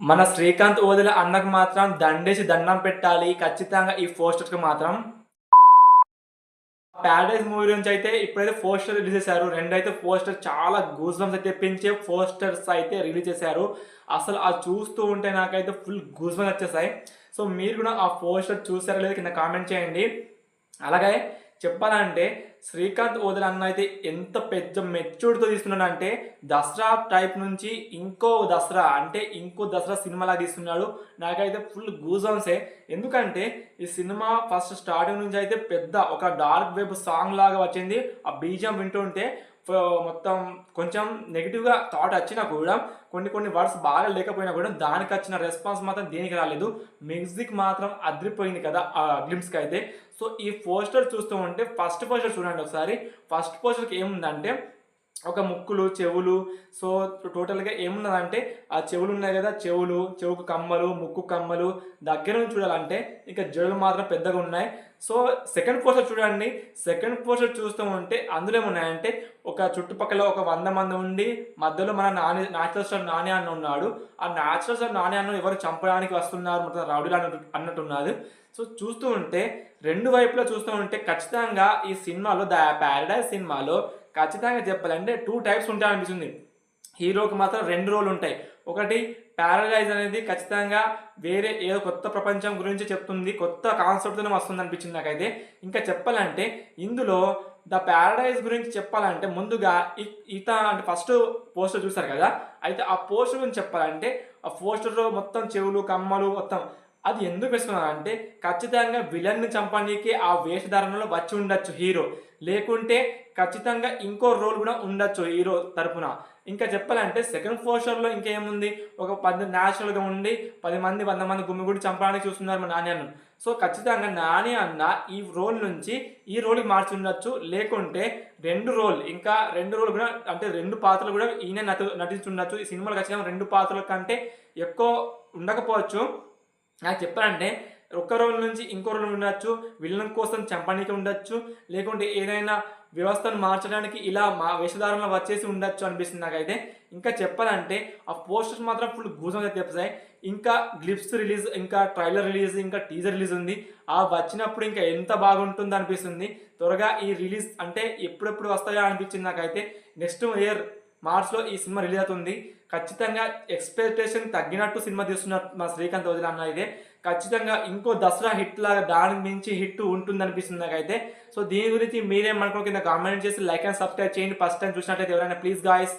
మన శ్రీకాంత్ ఓదిల అన్నకు మాత్రం దండేసి దండం పెట్టాలి. ఖచ్చితంగా ఈ పోస్టర్కి మాత్రం. ప్యారడైజ్ మూవీ నుంచి అయితే ఇప్పుడైతే పోస్టర్ రిలీజ్ చేశారు. రెండైతే పోస్టర్ చాలా గూస్ బంప్స్ అయితే తెప్పించే పోస్టర్స్ అయితే రిలీజ్ చేశారు. అసలు ఆ చూస్తూ ఉంటే నాకైతే ఫుల్ గూస్ బంప్స్ వచ్చేసాయి. సో మీరు కూడా ఆ పోస్టర్ చూసారా లేదా కింద కామెంట్ చేయండి. అలాగే చెప్పాలంటే శ్రీకాంత్ ఓదెల అన్న అయితే ఎంత పెద్ద మెచ్యూర్డ్తో తీస్తున్నాడు అంటే దసరా టైప్ నుంచి ఇంకో దసరా అంటే ఇంకో దసరా సినిమాలా తీస్తున్నాడు. నాకైతే ఫుల్ గూజాన్సే ఎందుకంటే ఈ సినిమా ఫస్ట్ స్టార్టింగ్ నుంచి అయితే పెద్ద ఒక డార్క్ వెబ్ సాంగ్ లాగా వచ్చింది. ఆ బీజం వింటుంటే ఫ- మొత్తం కొంచెం నెగిటివ్గా థాట్ వచ్చినా కూడా కొన్ని కొన్ని వర్డ్స్ బాగా లేకపోయినా కూడా దానికి వచ్చిన రెస్పాన్స్ మాత్రం దేనికి రాలేదు. మ్యూజిక్ మాత్రం అదిరిపోయింది కదా ఆ గ్లిమ్స్కి అయితే. సో ఈ పోస్టర్ చూస్తూ ఉంటే ఫస్ట్ పోస్టర్ చూడండి. ఒకసారి. ఫస్ట్ పోస్టర్కి ఏముందంటే ఒక ముక్కులు చెవులు. సో టోటల్గా ఏమున్నదంటే ఆ చెవులు ఉన్నాయి కదా చెవులు చెవుకు కమ్మలు ముక్కు కమ్మలు. దగ్గర నుంచి చూడాలంటే ఇంకా జడులు మాత్రం పెద్దగా ఉన్నాయి. సో సెకండ్ పోస్టర్ చూడండి. సెకండ్ పోస్టర్ చూస్తూ ఉంటే అందులో ఏమున్నాయంటే ఒక చుట్టుపక్కల ఒక వంద మంది ఉండి మధ్యలో మన నాని న్యాచురల్ స్టార్ నాని అన్న ఉన్నాడు. ఆ న్యాచురల్ స్టార్ నాని అన్న ఎవరు చంపడానికి వస్తున్నారు? మొత్తం రౌడీలు అన్నట్టు అన్నట్టున్నారు సో చూస్తూ ఉంటే రెండు వైపులా చూస్తూ ఉంటే ఖచ్చితంగా ఈ సినిమాలో ద ప్యారడైజ్ సినిమాలో ఖచ్చితంగా చెప్పాలంటే టూ టైప్స్ ఉంటాయి అనిపిస్తుంది హీరోకి మాత్రం రెండు రోలు ఉంటాయి. ఒకటి ప్యారలైజ్ అనేది ఖచ్చితంగా వేరే ఏదో కొత్త ప్రపంచం గురించి చెప్తుంది కొత్త కాన్సెప్ట్తోనే వస్తుంది అనిపించింది నాకైతే. ఇంకా చెప్పాలంటే ఇందులో ద ప్యారడైజ్ గురించి చెప్పాలంటే ముందుగా ఈత అంటే ఫస్ట్ పోస్టర్ చూసారు కదా? అయితే ఆ పోస్టర్ గురించి చెప్పాలంటే ఆ పోస్టర్లో మొత్తం చెవులు కమ్మలు మొత్తం అది ఎందుకు వేసుకున్నానంటే ఖచ్చితంగా విలన్ని చంపడానికి ఆ వేషధారణలో వచ్చి ఉండొచ్చు హీరో. లేకుంటే ఖచ్చితంగా ఇంకో రోల్ కూడా ఉండొచ్చు హీరో తరపున. ఇంకా చెప్పాలంటే సెకండ్ పోస్టర్లో ఇంకేముంది? ఒక పది న్యాచురల్గా ఉండి పది మంది వంద మంది గుమ్మి చంపడానికి చూస్తున్నారు మా నాని అన్న. సో ఖచ్చితంగా నాని అన్న ఈ రోల్ నుంచి ఈ రోల్కి మార్చి ఉండొచ్చు. లేకుంటే రెండు రోల్ ఇంకా రెండు రోల్ కూడా అంటే రెండు పాత్రలు కూడా ఈయన నటి నటించుండొచ్చు ఈ సినిమాలో ఖచ్చితంగా రెండు పాత్రల కంటే ఎక్కువ ఉండకపోవచ్చు. నాకు చెప్పాలంటే ఒక్క రోజు నుంచి ఇంకో రోజు ఉండొచ్చు విలన్ కోసం చంపడానికి ఉండొచ్చు లేకుంటే ఏదైనా వ్యవస్థను మార్చడానికి ఇలా మా వేషధారంలో వచ్చేసి ఉండొచ్చు అనిపిస్తుంది నాకైతే. ఇంకా చెప్పాలంటే ఆ పోస్టర్స్ మాత్రం ఫుల్ గూజంగా తెప్పాయి ఇంకా గ్లిప్స్ రిలీజ్ ఇంకా ట్రైలర్ రిలీజ్ ఇంకా టీజర్ రిలీజ్ ఉంది. ఆ వచ్చినప్పుడు ఇంకా ఎంత బాగుంటుంది అనిపిస్తుంది త్వరగా ఈ రిలీజ్ అంటే ఎప్పుడెప్పుడు వస్తాయో అనిపించింది నాకైతే. నెక్స్ట్ ఇయర్ మార్చ్లో ఈ సినిమా రిలీజ్ అవుతుంది. ఖచ్చితంగా ఎక్స్పెక్టేషన్ తగ్గినట్టు సినిమా తీస్తున్నారు మా శ్రీకాంత్ వదిలి అన్న అయితే. ఖచ్చితంగా ఇంకో దసరా హిట్ లాగా దానికి మించి హిట్ ఉంటుంది అనిపిస్తుంది నాకైతే. సో దీని గురించి మీరేమనుకో కింద కామెంట్ చేసి లైక్ అండ్ సబ్స్క్రైబ్ చేయండి. ఫస్ట్ టైం చూసినట్టయితే ఎవరైనా ప్లీజ్ గాయస్.